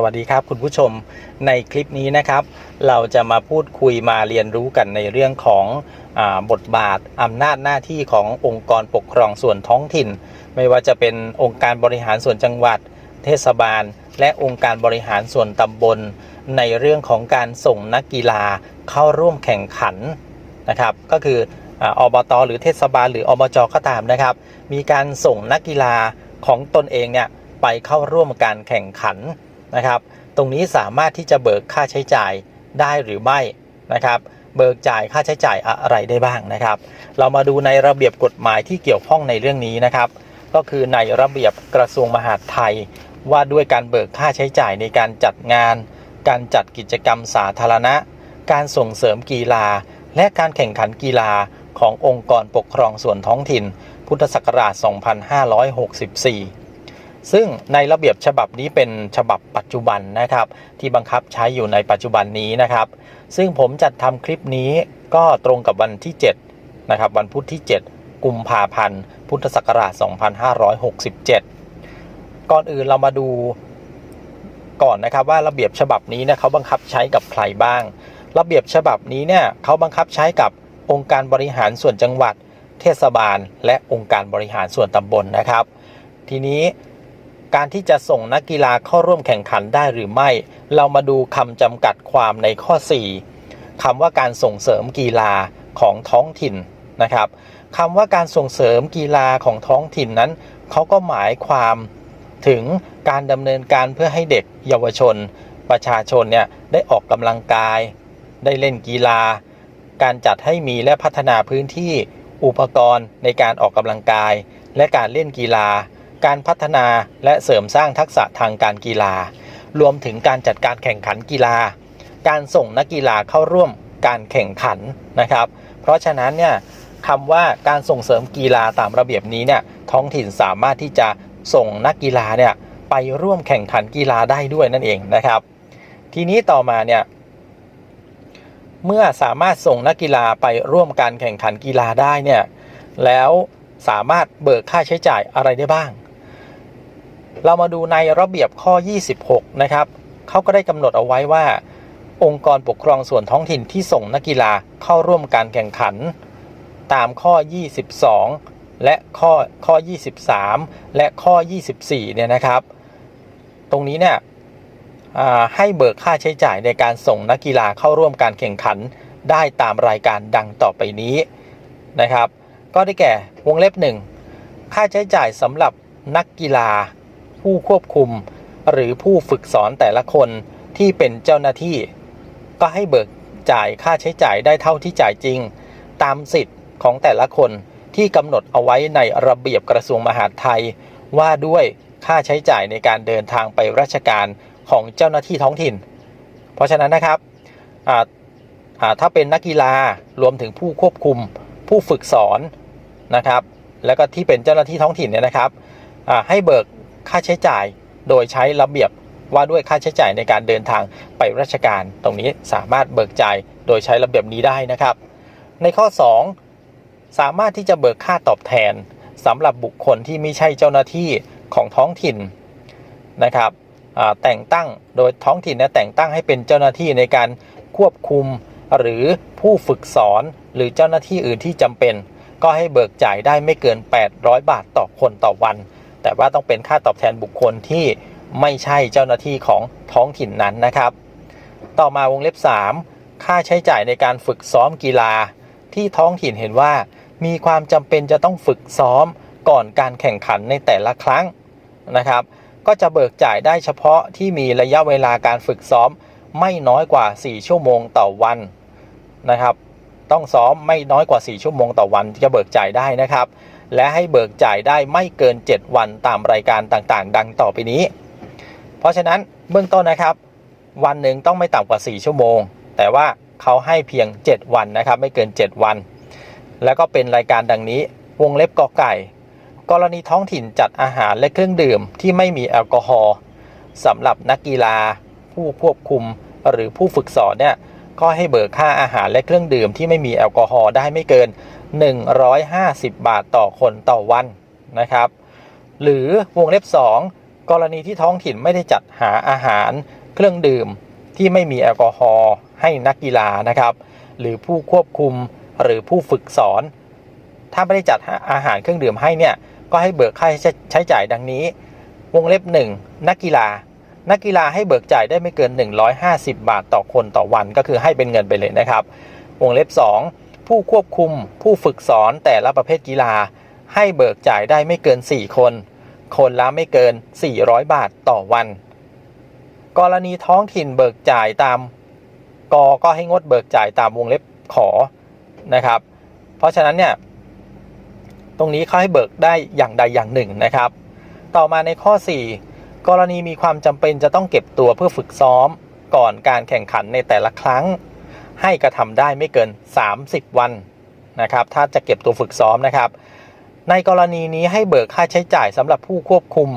สวัสดีครับคุณผู้ชมในคลิปนี้นะครับ เราจะมาพูดคุยมาเรียนรู้กันในเรื่องของอบทบาทอำนาจหน้าที่ขององค์กรปกครองส่วนท้องถิ่น ไม่ว่าจะเป็นองค์การบริหารส่วนจังหวัด เทศบาล และองค์การบริหารส่วนตำบล ในเรื่องของการส่งนักกีฬาเข้าร่วมแข่งขันนะครับ ก็คือออบตหรือเทศบาล หรืออบจก็ตามนะครับ มีการส่งนักกีฬาของตนเองเนี่ยไปเข้าร่วมการแข่งขัน นะครับ ตรงนี้สามารถที่จะเบิกค่าใช้จ่ายได้หรือไม่นะครับ เบิกจ่ายค่าใช้จ่ายอะไรได้บ้างนะครับ เรามาดูในระเบียบกฎหมายที่เกี่ยวข้องในเรื่องนี้นะครับ ก็คือในระเบียบกระทรวงมหาดไทย ว่าด้วยการเบิกค่าใช้จ่ายในการจัดงาน การจัดกิจกรรมสาธารณะ การส่งเสริมกีฬา และการแข่งขันกีฬาขององค์กรปกครองส่วนท้องถิ่น พุทธศักราช 2564 ซึ่งในระเบียบฉบับนี้เป็นฉบับปัจจุบันนะครับ ที่บังคับใช้อยู่ในปัจจุบันนี้นะครับ ซึ่งผมจัดทำคลิปนี้ก็ตรงกับวันที่7นะครับวันพุธที่ 7 กุมภาพันธ์ พุทธศักราช 2567 ก่อนอื่นเรามาดูก่อนนะครับว่าระเบียบฉบับนี้เนี่ยเขาบังคับใช้กับใครบ้าง ระเบียบฉบับนี้เนี่ยเขาบังคับใช้กับองค์การบริหารส่วนจังหวัด เทศบาล และองค์การบริหารส่วนตำบลนะครับ ทีนี้ การที่จะส่งนักกีฬาเข้าร่วมแข่งขันได้หรือไม่ เรามาดูคำจำกัดความในข้อ 4คำว่าการส่งเสริมกีฬาของท้องถิ่นนะครับคำว่าการส่งเสริมกีฬาของท้องถิ่นนั้นเขาก็หมายความถึงการดำเนินการเพื่อให้เด็กเยาวชน ประชาชนเนี่ยได้ออกกำลังกาย ได้เล่นกีฬา การจัดให้มีและพัฒนาพื้นที่อุปกรณ์ในการออกกำลังกาย และการเล่นกีฬา การพัฒนาและเสริมสร้างทักษะทางการกีฬา รวมถึงการจัดการแข่งขันกีฬา การส่งนักกีฬาเข้าร่วมการแข่งขันนะครับ เพราะฉะนั้นเนี่ยคำว่าการส่งเสริมกีฬาตามระเบียบนี้เนี่ยท้องถิ่นสามารถที่จะส่งนักกีฬาเนี่ยไปร่วมแข่งขันกีฬาได้ด้วยนั่นเองนะครับ ทีนี้ต่อมาเนี่ยเมื่อสามารถส่งนักกีฬาไปร่วมการแข่งขันกีฬาได้เนี่ยแล้วสามารถเบิกค่าใช้จ่ายอะไรได้บ้าง เรามาดูในระเบียบข้อ 26 นะครับเขาก็ได้กำหนดเอาไว้ว่า องค์กรปกครองส่วนท้องถิ่นที่ส่งนักกีฬาเข้าร่วมการแข่งขัน ตามข้อ 22 และข้อข้อ 23 และข้อ 24 เนี่ยนะครับ ตรงนี้เนี่ยให้เบิกค่าใช้จ่ายในการส่งนักกีฬาเข้าร่วมการแข่งขันได้ตามรายการดังต่อไปนี้นะครับ ก็ได้แก่วงเล็บหนึ่งค่าใช้จ่ายสำหรับนักกีฬา ผู้ควบคุม หรือผู้ฝึกสอนแต่ละคนที่เป็นเจ้าหน้าที่ ก็ให้เบิกจ่ายค่าใช้จ่ายได้เท่าที่จ่ายจริง ตามสิทธิ์ของแต่ละคนที่กำหนดเอาไว้ในระเบียบกระทรวงมหาดไทย ว่าด้วยค่าใช้จ่ายในการเดินทางไปราชการของเจ้าหน้าที่ท้องถิ่น เพราะฉะนั้นนะครับถ้าเป็นนักกีฬารวมถึงผู้ควบคุมผู้ฝึกสอนนะครับ แล้วก็ที่เป็นเจ้าหน้าที่ท้องถิ่นเนี่ยนะครับให้เบิก ค่าใช้จ่าย โดยใช้ระเบียบว่าด้วยค่าใช้จ่ายในการเดินทางไปราชการ ตรงนี้สามารถเบิกจ่ายโดยใช้ระเบียบนี้ได้นะครับ ในข้อ 2 สามารถที่จะเบิกค่าตอบแทนสำหรับบุคคลที่ไม่ใช่เจ้าหน้าที่ของท้องถิ่นนะครับแต่งตั้งโดยท้องถิ่นเนี่ยแต่งตั้งให้เป็นเจ้าหน้าที่ในการควบคุมหรือผู้ฝึกสอนหรือเจ้าหน้าที่อื่นที่จำเป็น ก็ให้เบิกจ่ายได้ไม่เกิน 800 บาทต่อคนต่อวัน แต่ว่าต้องเป็นค่าตอบแทนบุคคลที่ไม่ใช่เจ้าหน้าที่ของท้องถิ่นนั้นนะครับ ต่อมาวงเล็บ 3 ค่าใช้จ่ายในการฝึกซ้อมกีฬา ที่ท้องถิ่นเห็นว่า มีความจำเป็นจะต้องฝึกซ้อมก่อนการแข่งขันในแต่ละครั้งนะครับ ก็จะเบิกจ่ายได้เฉพาะที่มีระยะเวลาการฝึกซ้อมไม่น้อยกว่า 4 ชั่วโมงต่อวันนะครับ ต้องซ้อมไม่น้อยกว่า 4 ชั่วโมงต่อวันที่จะเบิกจ่ายได้นะครับ และให้เบิกจ่ายได้ไม่เกิน 7 วันตามรายการต่างๆ ดังต่อไปนี้ เพราะฉะนั้นเบื้องต้นนะครับ วันหนึ่งต้องไม่ต่ำกว่า 4 ชั่วโมง แต่ว่าเขาให้เพียง 7 วันนะครับ ไม่เกิน 7 วัน แล้วก็เป็นรายการดังนี้ วงเล็บกอไก่ กรณีท้องถิ่นจัดอาหารและเครื่องดื่มที่ไม่มีแอลกอฮอล์สำหรับนักกีฬา ผู้ควบคุมหรือผู้ฝึกสอนเนี่ย ก็ให้เบิกค่าอาหารและเครื่องดื่มที่ไม่มีแอลกอฮอล์ได้ไม่เกิน 150 บาทต่อคนต่อวันนะครับ หรือวงเล็บ 2 กรณีที่ท้องถิ่นไม่ได้จัดหาอาหารเครื่องดื่มที่ไม่มีแอลกอฮอล์ให้นักกีฬานะครับ หรือผู้ควบคุมหรือผู้ฝึกสอน ถ้าไม่ได้จัดอาหารเครื่องดื่มให้เนี่ยก็ให้เบิกค่าใช้จ่ายดังนี้ วงเล็บ 1 นักกีฬา นักกีฬาให้เบิกจ่ายได้ไม่เกิน 150 บาทต่อคนต่อวันก็คือให้เป็นเงินไปเลยนะครับ วงเล็บ 2 ผู้ควบคุมผู้ฝึกสอนแต่ละประเภทกีฬา ให้เบิกจ่ายได้ไม่เกิน 4 คน คนละไม่เกิน 400 บาทต่อวัน กรณีท้องถิ่นเบิกจ่ายตามกก็ให้งดเบิกจ่ายตามวงเล็บขอนะครับ เพราะฉะนั้นเนี่ยตรงนี้เขาให้เบิกได้อย่างใดอย่างหนึ่งนะครับ ต่อมาในข้อ 4 กรณีมีความจำเป็นจะต้องเก็บตัวเพื่อฝึกซ้อม ก่อนการแข่งขันในแต่ละครั้ง ให้กระทำได้ไม่เกิน 30 วันนะครับ ถ้าจะเก็บตัวฝึกซ้อมนะครับ ในกรณีนี้ให้เบิกค่าใช้จ่ายสำหรับผู้ควบคุม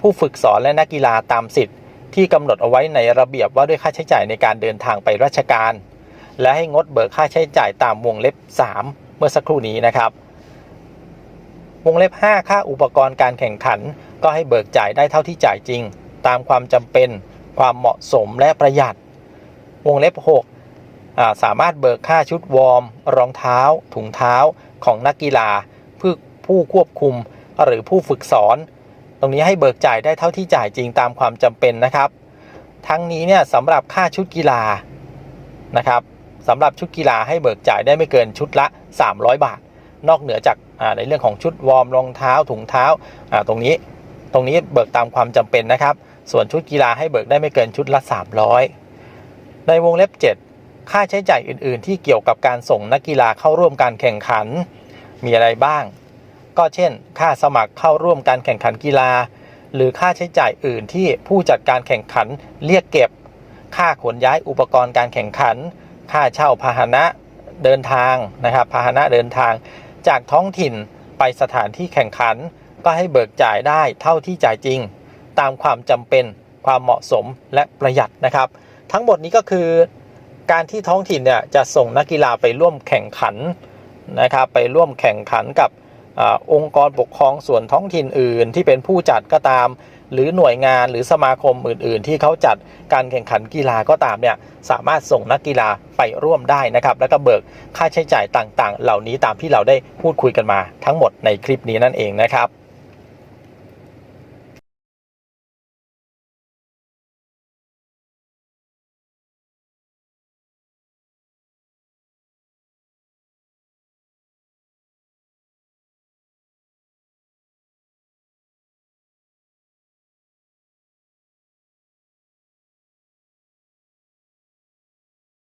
ผู้ฝึกสอนและนักกีฬาตามสิทธิ์ ที่กำหนดเอาไว้ในระเบียบว่าด้วยค่าใช้จ่ายในการเดินทางไปราชการ และให้งดเบิกค่าใช้จ่ายตามวงเล็บ 3 เมื่อสักครู่นี้นะครับ วงเล็บ 5 ค่าอุปกรณ์การแข่งขัน ก็ให้เบิกจ่ายได้เท่าที่จ่ายจริง ตามความจำเป็น ความเหมาะสมและประหยัด วงเล็บ6าสามารถเบิกค่าชุดวอร์ม รองเท้า ถุงเท้าของนักกีฬาผู้ผู้ควบคุมหรือผู้ฝึกสอน ตรงนี้ให้เบิกจ่ายได้เท่าที่จ่ายจริงตามความจำเป็นนะครับ ทั้งนี้เนี่ยสำหรับค่าชุดกีฬานะครับสำหรับชุดกีฬาให้เบิกจ่ายได้ไม่เกินชุดละ 300 บาท นอกเหนือจากในเรื่องของชุดวอร์มรองเท้าถุงเท้าตรงนี้ตรงนี้เบิกตามความจำเป็นนะครับ ส่วนชุดกีฬาให้เบิกได้ไม่เกินชุดละ 300 ในวงเล็บ 7 ค่าใช้จ่ายอื่น ๆ ที่เกี่ยวกับการส่งนักกีฬาเข้าร่วมการแข่งขัน มีอะไรบ้าง ก็เช่น ค่าสมัครเข้าร่วมการแข่งขันกีฬา หรือค่าใช้จ่ายอื่นที่ผู้จัดการแข่งขันเรียกเก็บ ค่าขนย้ายอุปกรณ์การแข่งขัน ค่าเช่าพาหนะเดินทางนะครับพาหนะเดินทาง จากท้องถิ่นไปสถานที่แข่งขัน ก็ให้เบิกจ่ายได้เท่าที่จ่ายจริง ตามความจำเป็นความเหมาะสมและประหยัดนะครับ ทั้งหมดนี้ก็คือการที่ท้องถิ่นเนี่ยจะส่งนักกีฬาไปร่วมแข่งขันนะครับไปร่วมแข่งขันกับอองค์กรปกครองส่วนท้องถิ่นอื่นที่เป็นผู้จัดก็ตาม หรือหน่วยงานหรือสมาคมอื่น ๆ ที่เขาจัดการแข่งขันกีฬาก็ตามเนี่ยสามารถส่งนักกีฬาไปร่วมได้นะครับแล้วก็เบิกค่าใช้จ่ายต่างๆ เหล่านี้ตามที่เราได้พูดคุยกันมาทั้งหมดในคลิปนี้นั่นเองนะครับ